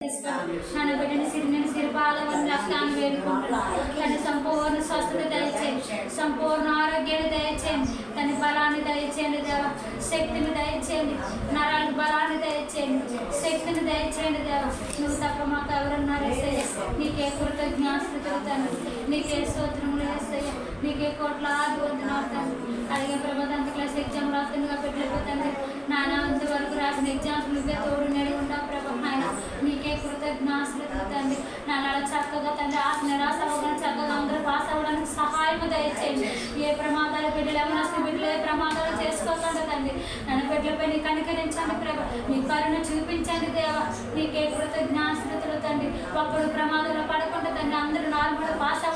నన్ను సిరిని సిరిపాలవని వేడుకుంటున్నాను తన సంపూర్ణ స్వస్థత దయచేయండి. సంపూర్ణ ఆరోగ్యాన్ని దయచేయండి. తన బలాన్ని దయచేయండి దేవ. శక్తిని దయచేయండి. నరాలకు బలాన్ని దయచేయండి. శక్తిని దయచేయండి దేవ. నువ్వు తప్ప మాకు ఎవరున్నారు ఏసయ్య నీకే కృతజ్ఞాస్తుతులు తిరుగుతాను నీకే స్తోత్రములు వేసయ్య నీకే కోట్లాది వందనాలు తండ్రి. అలాగే ప్రబంధంత క్లాస్ ఎగ్జామ్ రాస్తుండగా పెట్టలేకపోతుంది నానా వరకు రాసిన ఎగ్జామ్స్ నువ్వే తోడు నేడి ఉంటావు ప్రభా నాయన. కృతజ్ఞాసులు తండ్రి. నాన్న చక్కగా తండ్రి ఆశ నిరాశ అవ్వడానికి చక్కగా అందరూ పాస్ అవ్వడానికి సహాయం దయచేయండి. ఏ ప్రమాదాలు బిడ్డలు ఎవరు బిడ్డలు ఏ ప్రమాదాలు చేసుకోకుండా తండ్రి. నన్ను బిడ్డలపై నీ కనికరించండి ప్రభ. నీ కరుణ చూపించండి దేవ. నీకే కృతజ్ఞాసులు తండ్రి. ఒకడు ప్రమాదంలో పడకుండా తండ్రి అందరూ నార్మల్ పాస్ అవ్వ